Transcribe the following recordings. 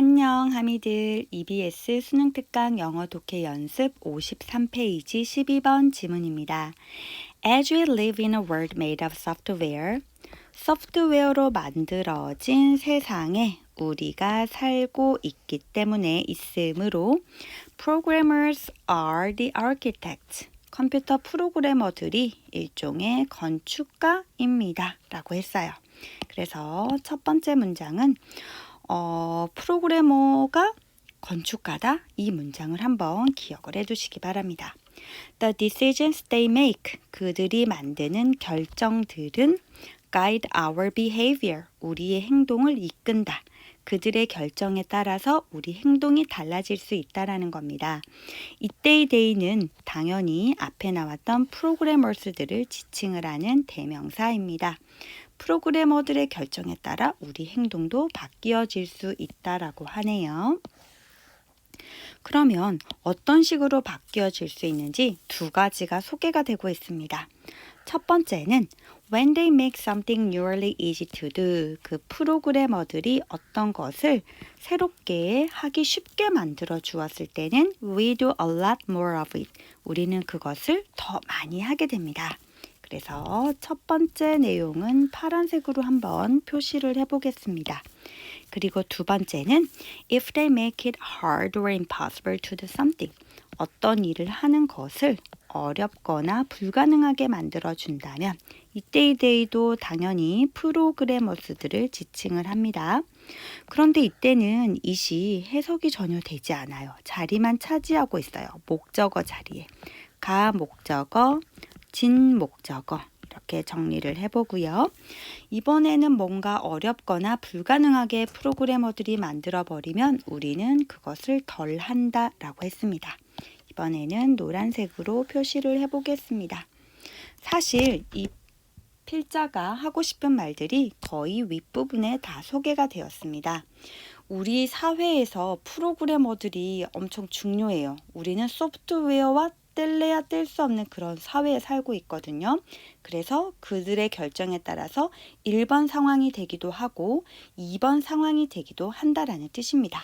안녕 하미들 EBS 수능 특강 영어 독해 연습 53페이지 12번 지문입니다. As we live in a world made of software, 소프트웨어로 만들어진 세상에 우리가 살고 있기 때문에 있으므로 programmers are the architects. 컴퓨터 프로그래머들이 일종의 건축가입니다. 라고 했어요. 그래서 첫 번째 문장은 어, 프로그래머가 건축가다 이 문장을 한번 기억을 해두시기 바랍니다. The decisions they make 그들이 만드는 결정들은 guide our behavior 우리의 행동을 이끈다. 그들의 결정에 따라서 우리 행동이 달라질 수 있다라는 겁니다. 이때의 데이는 당연히 앞에 나왔던 프로그래머스들을 지칭을 하는 대명사입니다. 프로그래머들의 결정에 따라 우리 행동도 바뀌어질 수 있다라고 하네요. 그러면 어떤 식으로 바뀌어질 수 있는지 두 가지가 소개가 되고 있습니다. 첫 번째는 when they make something newly easy to do 그 프로그래머들이 어떤 것을 새롭게 하기 쉽게 만들어 주었을 때는 we do a lot more of it 우리는 그것을 더 많이 하게 됩니다. 그래서 첫 번째 내용은 파란색으로 한번 표시를 해보겠습니다. 그리고 두 번째는 if they make it hard or impossible to do something 어떤 일을 하는 것을 어렵거나 불가능하게 만들어 준다면 이때의 데이도 당연히 프로그래머스들을 지칭을 합니다. 그런데 이때는 이 시 해석이 전혀 되지 않아요. 자리만 차지하고 있어요. 목적어 자리에. 가 목적어, 진 목적어 이렇게 정리를 해보고요. 이번에는 뭔가 어렵거나 불가능하게 프로그래머들이 만들어 버리면 우리는 그것을 덜 한다 라고 했습니다. 이번에는 노란색으로 표시를 해보겠습니다. 사실 이 필자가 하고 싶은 말들이 거의 윗부분에 다 소개가 되었습니다. 우리 사회에서 프로그래머들이 엄청 중요해요. 우리는 소프트웨어와 뗄래야 뗄 수 없는 그런 사회에 살고 있거든요. 그래서 그들의 결정에 따라서 1번 상황이 되기도 하고 2번 상황이 되기도 한다라는 뜻입니다.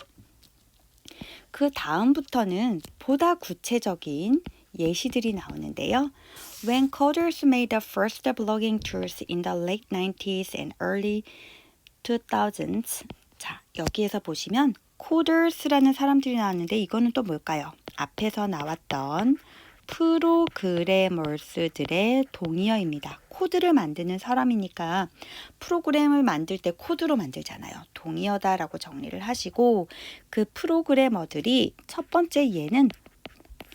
그 다음부터는 보다 구체적인 예시들이 나오는데요. When coders made the first blogging tools in the late 90s and early 2000s. 자, 여기에서 보시면 coders라는 사람들이 나왔는데 이거는 또 뭘까요? 앞에서 나왔던 프로그래머스들의 동의어입니다. 코드를 만드는 사람이니까 프로그램을 만들 때 코드로 만들잖아요. 동의어다라고 정리를 하시고 그 프로그래머들이 첫 번째 예는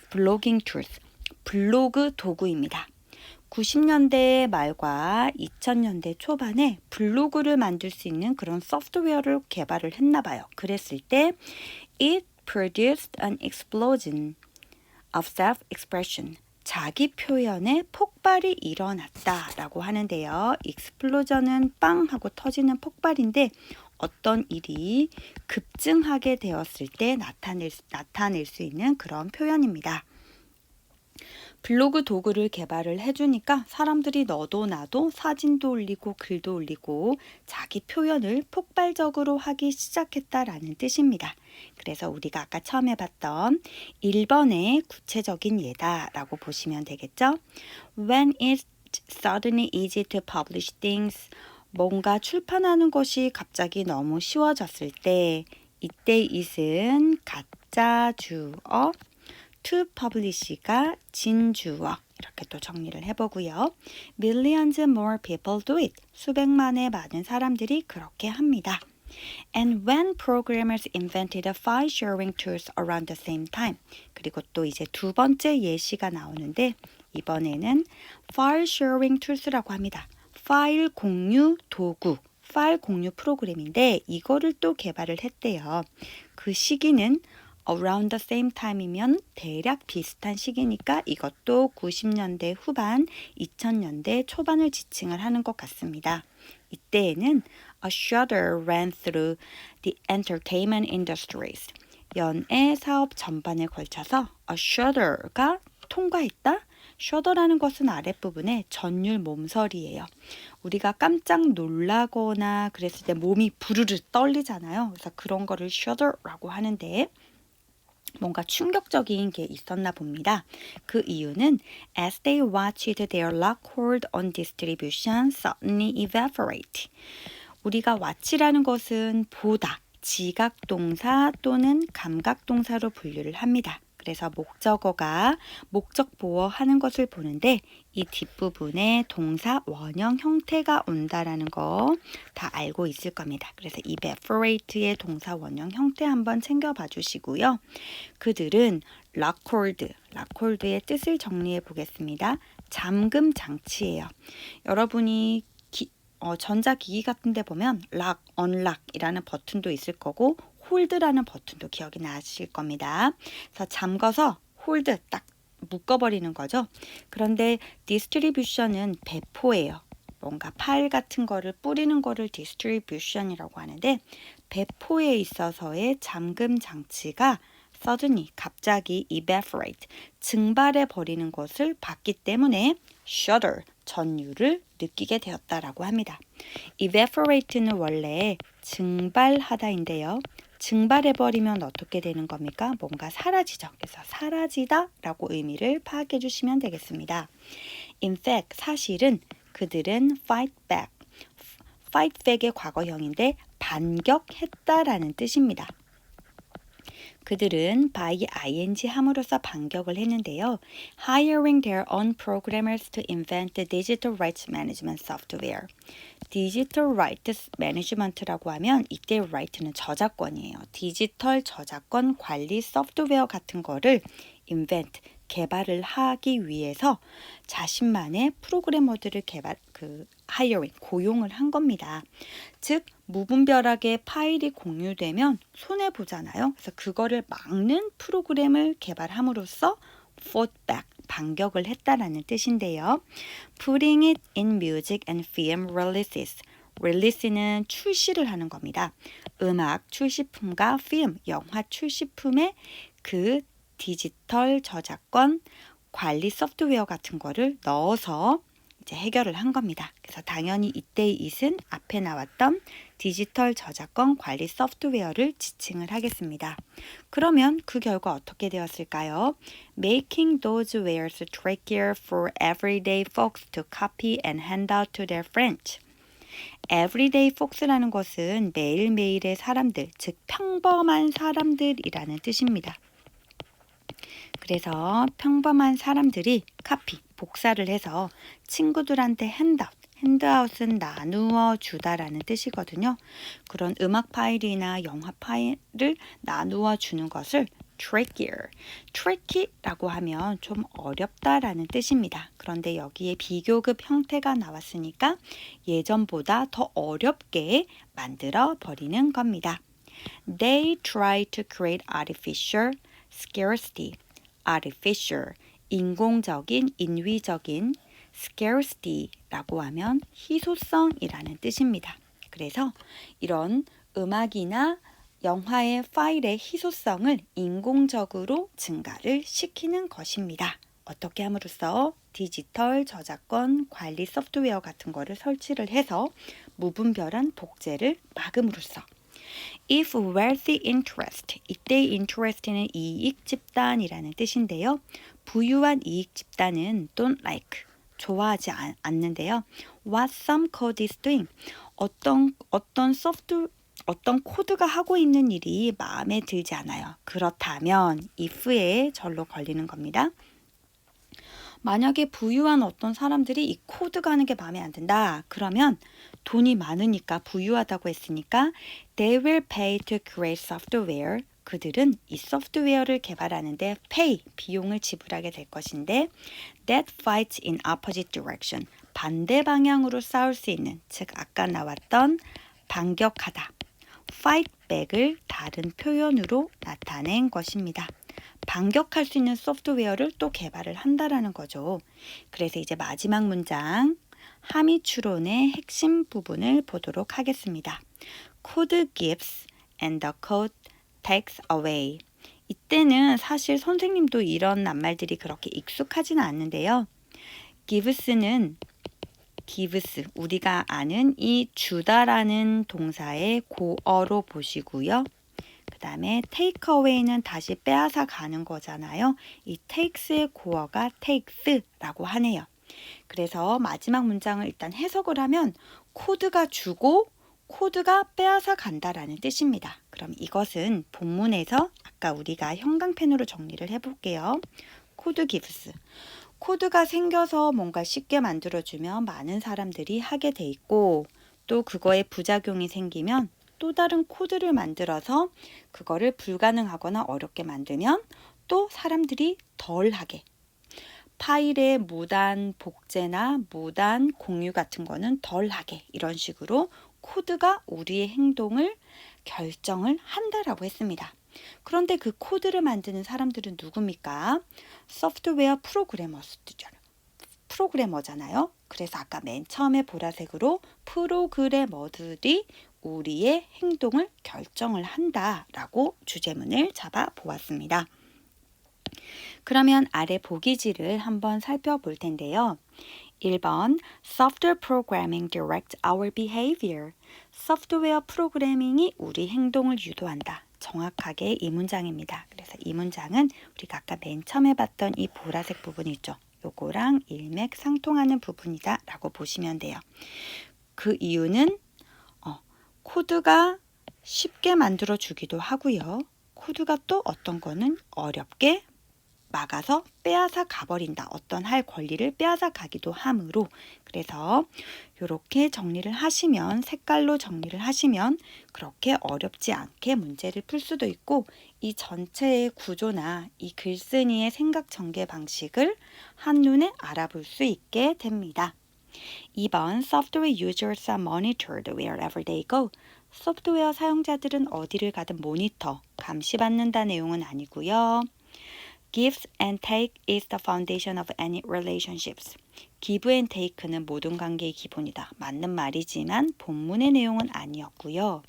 블로깅 툴스, 블로그 도구입니다. 90년대 말과 2000년대 초반에 블로그를 만들 수 있는 그런 소프트웨어를 개발을 했나 봐요. 그랬을 때 it produced an explosion of self-expression. 자기 표현의 폭발이 일어났다라고 하는데요. 익스플로전은 빵 하고 터지는 폭발인데 어떤 일이 급증하게 되었을 때 나타낼, 나타낼 수 있는 그런 표현입니다. 블로그 도구를 개발을 해주니까 사람들이 너도 나도 사진도 올리고 글도 올리고 자기 표현을 폭발적으로 하기 시작했다라는 뜻입니다. 그래서 우리가 아까 처음에 봤던 1번의 구체적인 예다라고 보시면 되겠죠. When it's suddenly easy to publish things 뭔가 출판하는 것이 갑자기 너무 쉬워졌을 때 이때 it은 가짜 주어 to publish가 진주어 이렇게 또 정리를 해보고요. Millions more people do it. 수백만의 많은 사람들이 그렇게 합니다. And when programmers invented file sharing tools around the same time. 그리고 또 이제 두 번째 예시가 나오는데 이번에는 file sharing tools라고 합니다. 파일 공유 도구, 파일 공유 프로그램인데 이거를 또 개발을 했대요. 그 시기는 around the same time이면 대략 비슷한 시기니까 이것도 90년대 후반, 2000년대 초반을 지칭을 하는 것 같습니다. 이때에는 a shudder ran through the entertainment industries. 연예 사업 전반에 걸쳐서 a shudder가 통과했다? shudder라는 것은 아랫부분에 전율 몸서리예요. 우리가 깜짝 놀라거나 그랬을 때 몸이 부르르 떨리잖아요. 그래서 그런 거를 shudder라고 하는데 뭔가 충격적인 게 있었나 봅니다. 그 이유는 as they watched their lock hold on distribution suddenly evaporate. 우리가 watch라는 것은 보다, 지각 동사 또는 감각 동사로 분류를 합니다. 그래서 목적어가 목적 보어하는 것을 보는데 이 뒷부분에 동사 원형 형태가 온다라는 거 다 알고 있을 겁니다. 그래서 evaporate의 동사 원형 형태 한번 챙겨봐 주시고요. 그들은 lockhold, lockhold의 뜻을 정리해 보겠습니다. 잠금 장치예요. 여러분이 기, 어, 전자기기 같은 데 보면 lock, unlock이라는 버튼도 있을 거고 홀드라는 버튼도 기억이 나실 겁니다. 그래서 잠궈서 홀드 딱 묶어버리는 거죠. 그런데 디스트리뷰션은 배포예요. 뭔가 파일 같은 거를 뿌리는 거를 디스트리뷰션이라고 하는데 배포에 있어서의 잠금 장치가 suddenly 갑자기 evaporate 증발해 버리는 것을 봤기 때문에 shudder 전율을 느끼게 되었다라고 합니다. evaporate는 원래 증발하다인데요. 증발해버리면 어떻게 되는 겁니까? 뭔가 사라지죠. 그래서 사라지다 라고 의미를 파악해 주시면 되겠습니다. In fact, 사실은 그들은 fight back. fight back의 과거형인데 반격했다라는 뜻입니다. 그들은 by ing 함으로써 반격을 했는데요. Hiring their own programmers to invent the digital rights management software. 디지털 라이트 매니지먼트라고 하면 이때 라이트는 저작권이에요. 디지털 저작권 관리 소프트웨어 같은 거를 invent 개발을 하기 위해서 자신만의 프로그래머들을 개발 그 hiring 고용을 한 겁니다. 즉 무분별하게 파일이 공유되면 손해 보잖아요. 그래서 그거를 막는 프로그램을 개발함으로써 fought back 반격을 했다라는 뜻인데요. Putting it in music and film releases. 릴리스는 출시를 하는 겁니다. 음악 출시품과 필름, 영화 출시품의 그 디지털 저작권 관리 소프트웨어 같은 거를 넣어서 이제 해결을 한 겁니다. 그래서 당연히 이때의 it은 앞에 나왔던 디지털 저작권 관리 소프트웨어를 지칭을 하겠습니다. 그러면 그 결과 어떻게 되었을까요? Making those wares trickier for everyday folks to copy and hand out to their friends. everyday folks라는 것은 매일매일의 사람들, 즉 평범한 사람들이라는 뜻입니다. 그래서 평범한 사람들이 카피, 복사를 해서 친구들한테 핸드아웃, 핸드아웃은 나누어 주다라는 뜻이거든요. 그런 음악 파일이나 영화 파일을 나누어 주는 것을 trickier, tricky라고 하면 좀 어렵다라는 뜻입니다. 그런데 여기에 비교급 형태가 나왔으니까 예전보다 더 어렵게 만들어 버리는 겁니다. They try to create artificial scarcity, artificial, 인공적인, 인위적인 scarcity라고 하면 희소성이라는 뜻입니다. 그래서 이런 음악이나 영화의 파일의 희소성을 인공적으로 증가를 시키는 것입니다. 어떻게 함으로써 디지털 저작권 관리 소프트웨어 같은 거를 설치를 해서 무분별한 독재를 막음으로써 If wealthy interest, 이때 interest는 이익 집단이라는 뜻인데요. 부유한 이익 집단은 don't like, 좋아하지 않, 않는데요. What some code is doing, 어떤 어떤 소프트 어떤 코드가 하고 있는 일이 마음에 들지 않아요. 그렇다면 if에 절로 걸리는 겁니다. 만약에 부유한 어떤 사람들이 이 코드가 하는 게 마음에 안 든다. 그러면 돈이 많으니까 부유하다고 했으니까 they will pay to create software. 그들은 이 소프트웨어를 개발하는데 pay 비용을 지불하게 될 것인데 that fights in opposite direction 반대 방향으로 싸울 수 있는 즉 아까 나왔던 반격하다 fight back을 다른 표현으로 나타낸 것입니다. 반격할 수 있는 소프트웨어를 또 개발을 한다라는 거죠. 그래서 이제 마지막 문장 함의 추론의 핵심 부분을 보도록 하겠습니다. Code gives and the code takes away. 이때는 사실 선생님도 이런 낱말들이 그렇게 익숙하지는 않는데요. gives는 gives 우리가 아는 이 주다라는 동사의 고어로 보시고요. 그 다음에 take away는 다시 빼앗아 가는 거잖아요. 이 takes의 고어가 takes라고 하네요. 그래서 마지막 문장을 일단 해석을 하면 코드가 주고 코드가 빼앗아 간다라는 뜻입니다. 그럼 이것은 본문에서 아까 우리가 형광펜으로 정리를 해볼게요. 코드 gives. 코드가 생겨서 뭔가 쉽게 만들어주면 많은 사람들이 하게 돼 있고 또 그거에 부작용이 생기면 또 다른 코드를 만들어서 그거를 불가능하거나 어렵게 만들면 또 사람들이 덜 하게 파일의 무단 복제나 무단 공유 같은 거는 덜 하게 이런 식으로 코드가 우리의 행동을 결정을 한다라고 했습니다. 그런데 그 코드를 만드는 사람들은 누굽니까? 소프트웨어 프로그래머스잖아요. 프로그래머잖아요. 그래서 아까 맨 처음에 보라색으로 프로그래머들이 우리의 행동을 결정을 한다라고 주제문을 잡아 보았습니다. 그러면 아래 보기지를 한번 살펴볼 텐데요. 1번 Software programming directs our behavior. 소프트웨어 프로그래밍이 우리 행동을 유도한다. 정확하게 이 문장입니다. 그래서 이 문장은 우리가 아까 맨 처음에 봤던 이 보라색 부분 있죠. 요거랑 일맥상통하는 부분이다 라고 보시면 돼요. 그 이유는 어, 코드가 쉽게 만들어 주기도 하고요. 코드가 또 어떤 거는 어렵게 막아서 빼앗아 가버린다. 어떤 할 권리를 빼앗아 가기도 하므로 그래서 이렇게 정리를 하시면 색깔로 정리를 하시면 그렇게 어렵지 않게 문제를 풀 수도 있고 이 전체의 구조나 이 글쓴이의 생각 전개 방식을 한눈에 알아볼 수 있게 됩니다. 2번 Software users are monitored wherever they go. 소프트웨어 사용자들은 어디를 가든 모니터, 감시받는다 내용은 아니고요. Gives and take is the foundation of any relationships. Give and take는 모든 관계의 기본이다. 맞는 말이지만 본문의 내용은 아니었고요.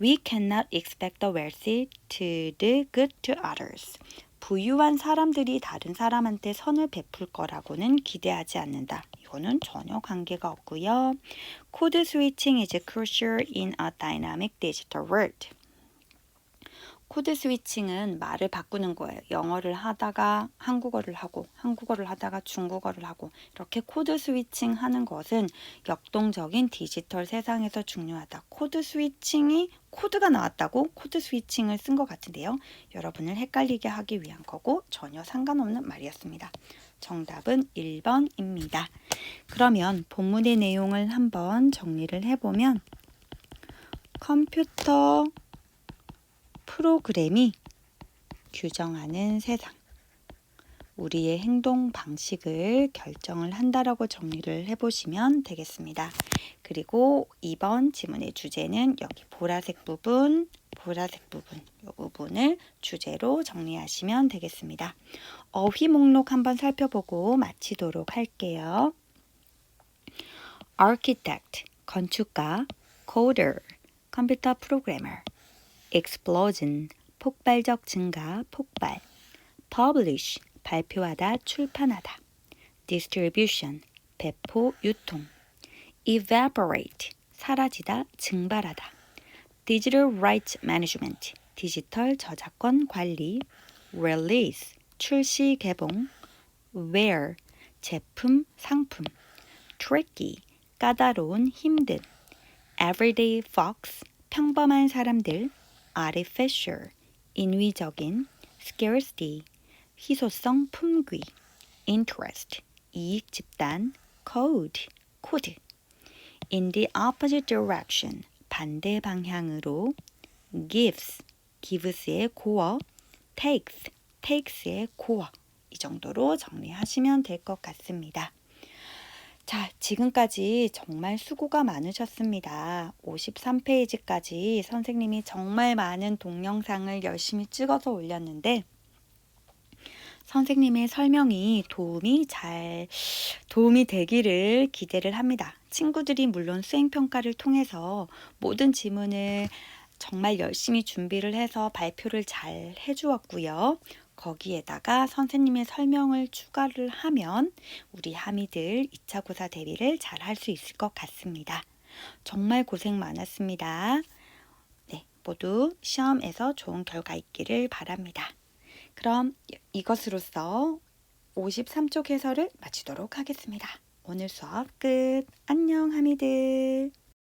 We cannot expect the wealthy to do good to others. 부유한 사람들이 다른 사람한테 선을 베풀 거라고는 기대하지 않는다. 이거는 전혀 관계가 없고요. 코드 스위칭 is crucial in a dynamic digital world. 코드 스위칭은 말을 바꾸는 거예요. 영어를 하다가 한국어를 하고, 한국어를 하다가 중국어를 하고, 이렇게 코드 스위칭 하는 것은 역동적인 디지털 세상에서 중요하다. 코드 스위칭이 코드가 나왔다고 코드 스위칭을 쓴 것 같은데요. 여러분을 헷갈리게 하기 위한 거고 전혀 상관없는 말이었습니다. 정답은 1번입니다. 그러면 본문의 내용을 한번 정리를 해보면 컴퓨터 프로그램이 규정하는 세상. 우리의 행동 방식을 결정을 한다라고 정리를 해보시면 되겠습니다. 그리고 이번 지문의 주제는 여기 보라색 부분, 보라색 부분, 이 부분을 주제로 정리하시면 되겠습니다. 어휘 목록 한번 살펴보고 마치도록 할게요. architect, 건축가, coder, 컴퓨터 프로그래머, explosion, 폭발적 증가, 폭발, publish, 발표하다, 출판하다, distribution, 배포, 유통, evaporate, 사라지다, 증발하다, digital rights management, 디지털 저작권 관리, release, 출시, 개봉, wear, 제품, 상품, tricky, 까다로운, 힘든, everyday folks, 평범한 사람들, artificial, 인위적인, scarcity, 희소성, 품귀, interest, 이익 집단, code, 코드. in the opposite direction, 반대 방향으로, gives, gives의 고어, takes, takes의 고어. 이 정도로 정리하시면 될 것 같습니다. 자, 지금까지 정말 수고가 많으셨습니다. 53페이지까지 선생님이 정말 많은 동영상을 열심히 찍어서 올렸는데, 선생님의 설명이 도움이 잘, 도움이 되기를 기대를 합니다. 친구들이 물론 수행평가를 통해서 모든 지문을 정말 열심히 준비를 해서 발표를 잘 해주었고요. 거기에다가 선생님의 설명을 추가를 하면 우리 하미들 2차 고사 대비를 잘 할 수 있을 것 같습니다. 정말 고생 많았습니다. 네, 모두 시험에서 좋은 결과 있기를 바랍니다. 그럼 이것으로써 53쪽 해설을 마치도록 하겠습니다. 오늘 수업 끝. 안녕, 하미들.